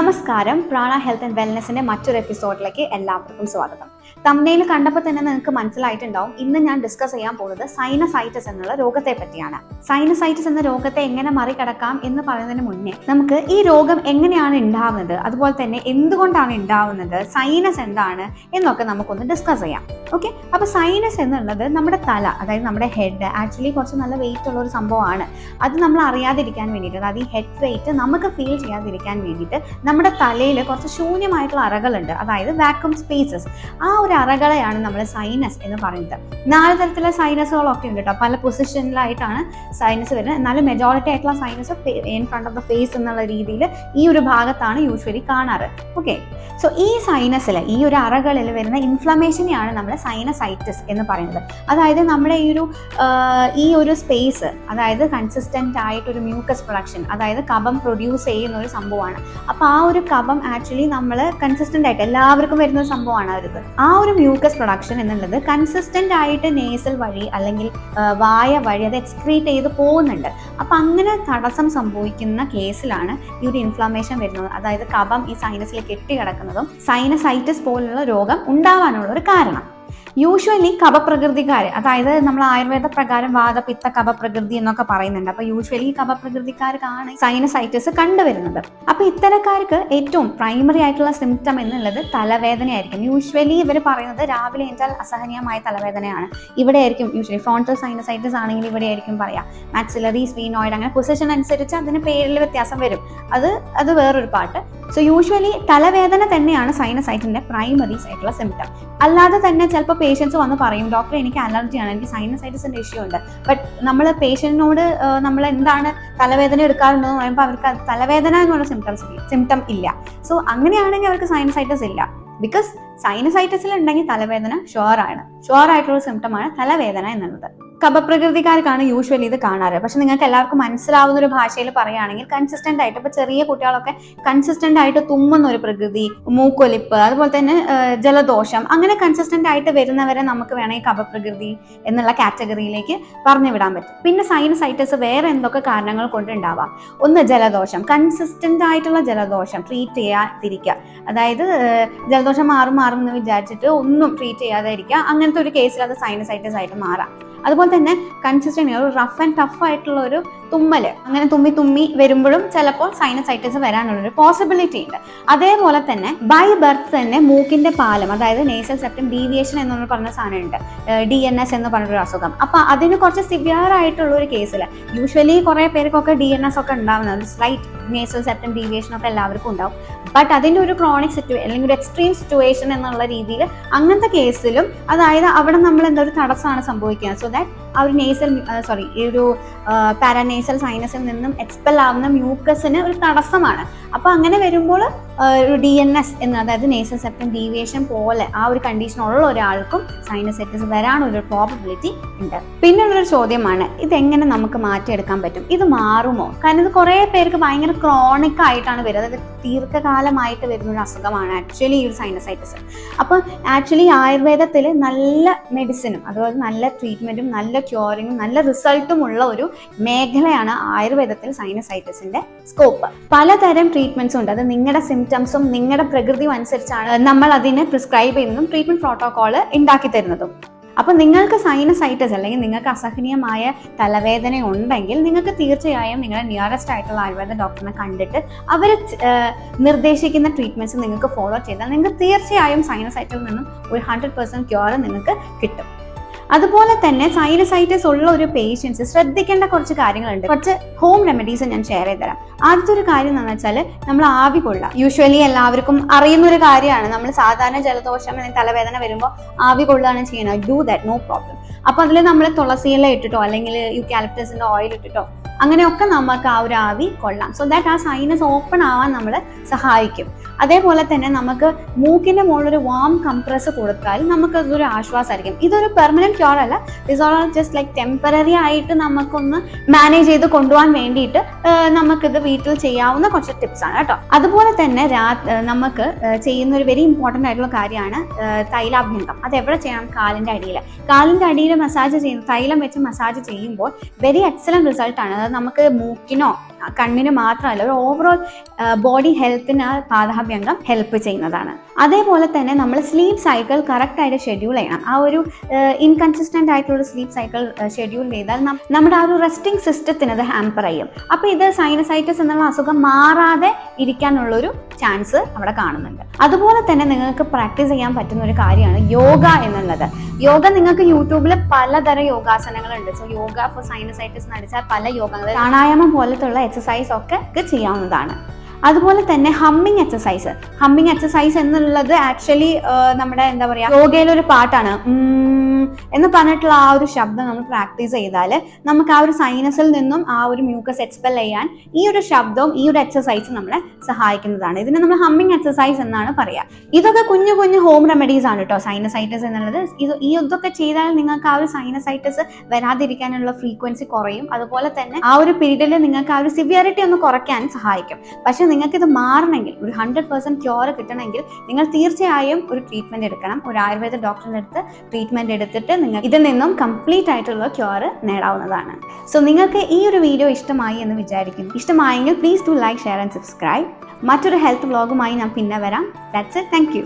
നമസ്കാരം. പ്രാണ health and വെൽനെസിന്റെ മറ്റൊരു എപ്പിസോഡിലേക്ക് എല്ലാവർക്കും സ്വാഗതം. തമ്മനയിൽ കണ്ടപ്പോൾ തന്നെ നിങ്ങൾക്ക് മനസ്സിലായിട്ടുണ്ടാവും. ഇന്ന് ഞാൻ ഡിസ്കസ് ചെയ്യാൻ പോകുന്നത് സൈനസൈറ്റിസ് എന്നുള്ള രോഗത്തെ പറ്റിയാണ്. സൈനസൈറ്റിസ് എന്ന രോഗത്തെ എങ്ങനെ മറികടക്കാം എന്ന് പറയുന്നതിന് മുന്നേ നമുക്ക് ഈ രോഗം എങ്ങനെയാണ് ഉണ്ടാവുന്നത് അതുപോലെ തന്നെ എന്തുകൊണ്ടാണ് ഉണ്ടാവുന്നത് സൈനസ് എന്താണ്? എന്നൊക്കെ നമുക്കൊന്ന് ഡിസ്കസ് ചെയ്യാം. ഓക്കെ അപ്പൊ സൈനസ് എന്നുള്ളത് നമ്മുടെ തല അതായത് നമ്മുടെ ഹെഡ് ആക്ച്വലി കുറച്ച് നല്ല വെയിറ്റ് ഉള്ള ഒരു സംഭവമാണ്. അത് നമ്മൾ അറിയാതിരിക്കാൻ വേണ്ടിയിട്ട് അതായത് ഈ ഹെഡ് വെയിറ്റ് നമുക്ക് ഫീൽ ചെയ്യാതിരിക്കാൻ വേണ്ടിയിട്ട് നമ്മുടെ തലയിൽ കുറച്ച് ശൂന്യമായിട്ടുള്ള അറകളുണ്ട്. അതായത് വാക്വം സ്പേസസ് ആ ഒരു അറകളെയാണ് നമ്മൾ സൈനസ് എന്ന് പറയുന്നത്. നാല് തരത്തിലുള്ള സൈനസുകളൊക്കെ ഉണ്ട് കേട്ടോ പല പൊസിഷനിലായിട്ടാണ് സൈനസ് വരുന്നത്. എന്നാലും മെജോറിറ്റി ആയിട്ടുള്ള sinus in front of the face എന്നുള്ള രീതിയിൽ ഈ ഒരു ഭാഗത്താണ് യൂഷ്വലി കാണാറ്. ഓക്കെ സോ ഈ സൈനസിൽ ഈ ഒരു അറകളിൽ വരുന്ന ഇൻഫ്ലമേഷനെയാണ് നമ്മൾ സൈനസൈറ്റിസ് എന്ന് പറയുന്നത്. അതായത് നമ്മുടെ ഈ ഒരു ഈ ഒരു സ്പേസ് അതായത് കൺസിസ്റ്റന്റ് ആയിട്ട് ഒരു മ്യൂക്കസ് പ്രൊഡക്ഷൻ അതായത് കബം പ്രൊഡ്യൂസ് ചെയ്യുന്ന ഒരു സംഭവമാണ്. അപ്പോൾ ആ ഒരു കബം ആക്ച്വലി നമ്മൾ കൺസിസ്റ്റന്റ് ആയിട്ട് എല്ലാവർക്കും വരുന്ന ഒരു സംഭവമാണ് അവർക്ക് ആ ഒരു മ്യൂക്കസ് പ്രൊഡക്ഷൻ എന്നുള്ളത് കൺസിസ്റ്റന്റ് ആയിട്ട് നേസൽ വഴി അല്ലെങ്കിൽ വായ വഴി അത് എക്സ്ക്രീറ്റ് ചെയ്ത് പോകുന്നുണ്ട്. അപ്പം അങ്ങനെ തടസ്സം സംഭവിക്കുന്ന കേസിലാണ് ഈ ഒരു ഇൻഫ്ലമേഷൻ വരുന്നത്. അതായത് കഫം ഈ സൈനസിൽ കെട്ടിക്കിടക്കുന്നതും സൈനസൈറ്റിസ് പോലുള്ള രോഗം ഉണ്ടാവാനുള്ള ഒരു കാരണം. യൂഷ്വലി കപപ്രകൃതിക്കാർ അതായത് നമ്മൾ ആയുർവേദ പ്രകാരം വാദപിത്ത കപപ്രകൃതി എന്നൊക്കെ പറയുന്നുണ്ട്. അപ്പൊ യൂഷ്വലി കപപ്രകൃതിക്കാർക്കാണ് സൈനസൈറ്റിസ് കണ്ടുവരുന്നത്. അപ്പൊ ഇത്തരക്കാർക്ക് ഏറ്റവും പ്രൈമറി ആയിട്ടുള്ള സിംറ്റം എന്നുള്ളത് തലവേദനയായിരിക്കും. യൂഷ്വലി ഇവർ പറയുന്നത് രാവിലെ എണീറ്റാൽ അസഹനീയമായ തലവേദനയാണ്. ഇവിടെ ആയിരിക്കും യൂഷ്വലി ഫ്രോണ്ടൽ സൈനസൈറ്റിസ് ആണെങ്കിൽ ഇവിടെ ആയിരിക്കും പറയാം. മാക്സിലറി സ്വീനോയിഡ് അങ്ങനെ പൊസിഷൻ അനുസരിച്ച് അതിന് പേരിൽ വ്യത്യാസം വരും. അത് അത് വേറൊരു പാട്ട്. സോ യൂഷ്വലി തലവേദന തന്നെയാണ് സൈനസൈറ്റിന്റെ പ്രൈമറീസ് ആയിട്ടുള്ള സിംറ്റം അല്ലാതെ തന്നെ ചിലപ്പോൾ പേഷ്യൻസ് വന്ന് പറയും ഡോക്ടർ എനിക്ക് അലർജിയാണ് എനിക്ക് സൈനസൈറ്റിസിന്റെ ഇഷ്യൂ ഉണ്ട്. ബട്ട് നമ്മൾ പേഷ്യന്റിനോട് നമ്മൾ എന്താണ് തലവേദന എടുക്കാറുണ്ടെന്ന് പറയുമ്പോൾ അവർക്ക് തലവേദന എന്നുള്ള സിംറ്റംസ് സിംറ്റം ഇല്ല. സോ അങ്ങനെയാണെങ്കിൽ അവർക്ക് സൈനസൈറ്റിസ് ഇല്ല. ബിക്കോസ് സൈനസൈറ്റിസിൽ ഉണ്ടെങ്കിൽ തലവേദന ഷുവർ ആണ്. ഷുവർ ആയിട്ടുള്ള സിംറ്റമാണ് തലവേദന എന്നുള്ളത്. കപപ്രകൃതിക്കാർക്കാണ് യൂഷ്വലി ഇത് കാണാറ്. പക്ഷെ നിങ്ങൾക്ക് എല്ലാവർക്കും മനസ്സിലാവുന്ന ഒരു ഭാഷയിൽ പറയുകയാണെങ്കിൽ കൺസിസ്റ്റന്റ് ആയിട്ട് ഇപ്പൊ ചെറിയ കുട്ടികളൊക്കെ കൺസിസ്റ്റന്റ് ആയിട്ട് തുമ്മുന്ന ഒരു പ്രകൃതി മൂക്കൊലിപ്പ് അതുപോലെ തന്നെ ജലദോഷം അങ്ങനെ കൺസിസ്റ്റന്റ് ആയിട്ട് വരുന്നവരെ നമുക്ക് വേണമെങ്കിൽ കപപ്രകൃതി എന്നുള്ള കാറ്റഗറിയിലേക്ക് പറഞ്ഞു വിടാൻ പറ്റും. പിന്നെ സൈനസൈറ്റിസ് വേറെ എന്തൊക്കെ കാരണങ്ങൾ കൊണ്ട് ഉണ്ടാവാം ഒന്ന് ജലദോഷം. കൺസിസ്റ്റന്റ് ആയിട്ടുള്ള ജലദോഷം ട്രീറ്റ് ചെയ്യാതിരിക്കുക. അതായത് ജലദോഷം മാറും മാറും എന്ന് വിചാരിച്ചിട്ട് ഒന്നും ട്രീറ്റ് ചെയ്യാതെ ഇരിക്കുക. അങ്ങനത്തെ ഒരു കേസിൽ അത് സൈനസൈറ്റിസ് ആയിട്ട് മാറാം. അതുപോലെ തന്നെ കൺസിസ്റ്റന്റ് ഒരു റഫ് ആൻഡ് ടഫ് ആയിട്ടുള്ള ഒരു തുമ്മൽ അങ്ങനെ തുമ്മി തുമ്മി വരുമ്പോഴും ചിലപ്പോൾ സൈനസൈറ്റിസ് വരാനുള്ള ഒരു പോസിബിലിറ്റി ഉണ്ട്. അതേപോലെ തന്നെ ബൈ ബർത്ത് തന്നെ മൂക്കിന്റെ പാലം അതായത് നേസൽ സെപ്റ്റം ഡീവിയേഷൻ എന്ന് പറഞ്ഞ സാധനമുണ്ട്. ഡി എൻ എസ് എന്ന് പറഞ്ഞൊരു അസുഖം. അപ്പൊ അതിന് കുറച്ച് സിവിയർ ആയിട്ടുള്ള ഒരു കേസിൽ യൂഷ്വലി കുറേ പേർക്കൊക്കെ ഡി എൻ എസ് ഒക്കെ ഉണ്ടാവുന്നത് സ്ലൈറ്റ് നേസൽ സെപ്റ്റം ഡീവിയേഷൻ ഒക്കെ എല്ലാവർക്കും ഉണ്ടാവും. ബട്ട് അതിന്റെ ഒരു ക്രോണിക് സിറ്റുവേഷൻ അല്ലെങ്കിൽ ഒരു എക്സ്ട്രീം സിറ്റുവേഷൻ എന്നുള്ള രീതിയിൽ അങ്ങനത്തെ കേസിലും അതായത് അവിടെ നമ്മൾ എന്താ ഒരു തടസ്സമാണ് സംഭവിക്കുന്നത്. സോ ദാറ്റ് ആ ഒരു നേസൽ സോറി ഈ ഒരു പാരാനേസൽ സൈനസിൽ നിന്നും എക്സ്പെൽ ആവുന്ന മ്യൂക്കസിന് ഒരു തടസ്സമാണ്. അപ്പോൾ അങ്ങനെ വരുമ്പോൾ ഒരു ഡി എൻ എസ് എന്ന് അതായത് നേസൽ സെപ്റ്റം ഡീവിയേഷൻ പോലെ ആ ഒരു കണ്ടീഷൻ ഉള്ള ഒരാൾക്കും സൈനസൈറ്റിസ് ഒരു പ്രോബിലിറ്റി ഉണ്ട്. പിന്നുള്ളൊരു ചോദ്യമാണ് ഇതെങ്ങനെ നമുക്ക് മാറ്റിയെടുക്കാൻ പറ്റും? ഇത് മാറുമോ? കാരണം ഇത് കുറേ പേർക്ക് ഭയങ്കര ക്രോണിക് ആയിട്ടാണ് വരുന്നത്. അതായത് ദീർഘകാലമായിട്ട് വരുന്ന ഒരു അസുഖമാണ് ആക്ച്വലി ഈ ഒരു സൈനസൈറ്റിസ് അപ്പോൾ ആക്ച്വലി ആയുർവേദത്തിൽ നല്ല മെഡിസിനും അതുപോലെ നല്ല ട്രീറ്റ്മെന്റും നല്ല ക്യൂറിങ്ങും നല്ല റിസൾട്ടും ഉള്ള ഒരു മേഖലയാണ് ആയുർവേദത്തിൽ സൈനസൈറ്റിസിന്റെ സ്കോപ്പ് പലതരം ട്രീറ്റ്മെന്റ്സ് ഉണ്ട്. അത് നിങ്ങളുടെ സിംറ്റംസും നിങ്ങളുടെ പ്രകൃതിയും അനുസരിച്ചാണ് നമ്മൾ അതിനെ പ്രിസ്ക്രൈബ് ചെയ്യുന്നതും ട്രീറ്റ്മെന്റ് പ്രോട്ടോകോൾ ഉണ്ടാക്കി തരുന്നതും. അപ്പോൾ നിങ്ങൾക്ക് സൈനസൈറ്റസ് അല്ലെങ്കിൽ നിങ്ങൾക്ക് അസഹനീയമായ തലവേദന ഉണ്ടെങ്കിൽ നിങ്ങൾക്ക് തീർച്ചയായും നിങ്ങളുടെ നിയറസ്റ്റ് ആയിട്ടുള്ള ആയുർവേദ ഡോക്ടറിനെ കണ്ടിട്ട് അവർ നിർദ്ദേശിക്കുന്ന ട്രീറ്റ്മെന്റ്സ് നിങ്ങൾക്ക് ഫോളോ ചെയ്താൽ നിങ്ങൾക്ക് തീർച്ചയായും സൈനസൈറ്റിൽ നിന്നും ഒരു ഹൺഡ്രഡ് പെർസെന്റ് ക്യൂർ നിങ്ങൾക്ക് കിട്ടും. അതുപോലെ തന്നെ സൈനസൈറ്റിസ് ഉള്ള ഒരു പേഷ്യൻസ് ശ്രദ്ധിക്കേണ്ട കുറച്ച് കാര്യങ്ങളുണ്ട്. കുറച്ച് ഹോം റെമഡീസ് ഞാൻ ഷെയർ ചെയ്ത് തരാം ആദ്യത്തെ ഒരു കാര്യം എന്താണെന്ന് വെച്ചാൽ നമ്മൾ ആവി കൊള്ളുക. യൂഷ്വലി എല്ലാവർക്കും അറിയുന്ന ഒരു കാര്യമാണ്. നമ്മൾ സാധാരണ ജലദോഷം അല്ലെങ്കിൽ തലവേദന വരുമ്പോൾ ആവി കൊള്ളുകയാണ് ചെയ്യുന്നത്. ഡു ദാറ്റ് നോ പ്രോബ്ലം അപ്പൊ അതിൽ നമ്മൾ തുളസിയില ഇട്ടിട്ടോ അല്ലെങ്കിൽ യുക്കാലിപ്റ്റസിന്റെ ഓയിൽ ഇട്ടിട്ടോ അങ്ങനെയൊക്കെ നമുക്ക് ആ ഒരു ആവി കൊള്ളാം. സോ ദാറ്റ് ആ സൈനസ് ഓപ്പൺ ആവാൻ നമ്മൾ സഹായിക്കും. അതേപോലെ തന്നെ നമുക്ക് മൂക്കിന്റെ മുകളിൽ ഒരു വാം കംപ്രസ് കൊടുത്താൽ നമുക്ക് അതൊരു ആശ്വാസമായിരിക്കും. ഇതൊരു പെർമനന്റ് ക്യൂർ അല്ല. This are just like temporary ആയിട്ട് നമുക്കൊന്ന് മാനേജ് ചെയ്ത് കൊണ്ടുപോകാൻ വേണ്ടിയിട്ട് നമുക്കിത് വീട്ടിൽ ചെയ്യാവുന്ന കുറച്ച് ടിപ്സ് ആണ് കേട്ടോ. അതുപോലെ തന്നെ നമുക്ക് ചെയ്യുന്ന ഒരു വെരി ഇമ്പോർട്ടന്റ് ആയിട്ടുള്ള കാര്യമാണ് തൈലാഭ്യന്തം അത് എവിടെ ചെയ്യണം? കാലിന്റെ അടിയിൽ. കാലിന്റെ അടിയിൽ മസാജ് ചെയ്യുന്ന തൈലം വെച്ച് മസാജ് ചെയ്യുമ്പോൾ വെരി എക്സലന്റ് റിസൾട്ടാണ് അത് നമുക്ക് മൂക്കിനോ കണ്ണിന് മാത്രമല്ല ഒരു ഓവറോൾ ബോഡി ഹെൽത്തിന് ആ പാദാഭ്യംഗം ഹെൽപ്പ് ചെയ്യുന്നതാണ്. അതേപോലെ തന്നെ നമ്മൾ സ്ലീപ്പ് സൈക്കിൾ കറക്റ്റായിട്ട് ഷെഡ്യൂൾ ചെയ്യണം. ആ ഒരു ഇൻകൺസിസ്റ്റന്റ് ആയിട്ടുള്ള സ്ലീപ്പ് സൈക്കിൾ ഷെഡ്യൂൾ ചെയ്താൽ നമ്മുടെ ആ ഒരു റെസ്റ്റിംഗ് സിസ്റ്റത്തിന് അത് ഹാമ്പർ ചെയ്യും. അപ്പോൾ ഇത് സൈനസൈറ്റിസ് എന്നുള്ള അസുഖം മാറാതെ ഇരിക്കാനുള്ളൊരു ചാൻസ് അവിടെ കാണുന്നുണ്ട്. അതുപോലെ തന്നെ നിങ്ങൾക്ക് പ്രാക്ടീസ് ചെയ്യാൻ പറ്റുന്ന ഒരു കാര്യമാണ് യോഗ എന്നുള്ളത്. യോഗ നിങ്ങൾക്ക് യൂട്യൂബിൽ പലതരം യോഗാസനങ്ങളുണ്ട്. സോ യോഗ ഫോർ സൈനസൈറ്റിസ് എന്ന് അടിച്ചാൽ പല യോഗങ്ങൾ. പ്രാണായാമം പോലത്തുള്ള എക്സസൈസ് ഒക്കെ ചെയ്യാവുന്നതാണ്. അതുപോലെ തന്നെ ഹമ്മിങ് എക്സസൈസ് ഹമ്മിങ് എക്സസൈസ് എന്നുള്ളത് ആക്ച്വലി നമ്മുടെ എന്താ പറയുക യോഗയിലൊരു പാട്ടാണ്. എന്ന് പറഞ്ഞിട്ടുള്ള ആ ഒരു ശബ്ദം നമ്മൾ പ്രാക്ടീസ് ചെയ്താൽ നമുക്ക് ആ ഒരു സൈനസിൽ നിന്നും ആ ഒരു മ്യൂക്കസ് എക്സ്പെൽ ചെയ്യാൻ ഈ ഒരു ശബ്ദവും ഈ ഒരു എക്സസൈസും നമ്മളെ സഹായിക്കുന്നതാണ്. ഇതിനെ നമ്മൾ ഹമ്മിങ് എക്സസൈസ് എന്നാണ് പറയുക ഇതൊക്കെ കുഞ്ഞു കുഞ്ഞു ഹോം റെമഡീസ് ആണ് കേട്ടോ സൈനസൈറ്റിസ് എന്നുള്ളത് ഇത് ഈ ഇതൊക്കെ ചെയ്താൽ നിങ്ങൾക്ക് ആ ഒരു സൈനസൈറ്റിസ് വരാതിരിക്കാനുള്ള ഫ്രീക്വൻസി കുറയും. അതുപോലെ തന്നെ ആ ഒരു പീരീഡിൽ നിങ്ങൾക്ക് ആ ഒരു സിവിയറിറ്റി ഒന്ന് കുറയ്ക്കാൻ സഹായിക്കും. പക്ഷെ നിങ്ങൾക്ക് ഇത് മാറണമെങ്കിൽ ഒരു ഹൺഡ്രഡ് പെർസെന്റ് ക്യൂർ കിട്ടണമെങ്കിൽ നിങ്ങൾ തീർച്ചയായും ഒരു ട്രീറ്റ്മെന്റ് എടുക്കണം. ഒരു ആയുർവേദ ഡോക്ടറിന്റെ അടുത്ത് ട്രീറ്റ്മെന്റ് എടുത്തിട്ട് നിങ്ങൾ ഇതിൽ നിന്നും കംപ്ലീറ്റ് ആയിട്ടുള്ള ക്യൂർ നേടാവുന്നതാണ്. സോ നിങ്ങൾക്ക് ഈ ഒരു വീഡിയോ ഇഷ്ടമായി എന്ന് വിചാരിക്കുന്നു. ഇഷ്ടമായെങ്കിൽ please to like share and subscribe മറ്റൊരു ഹെൽത്ത് വ്ളോഗുമായി ഞാൻ പിന്നെ വരാം. That's it thank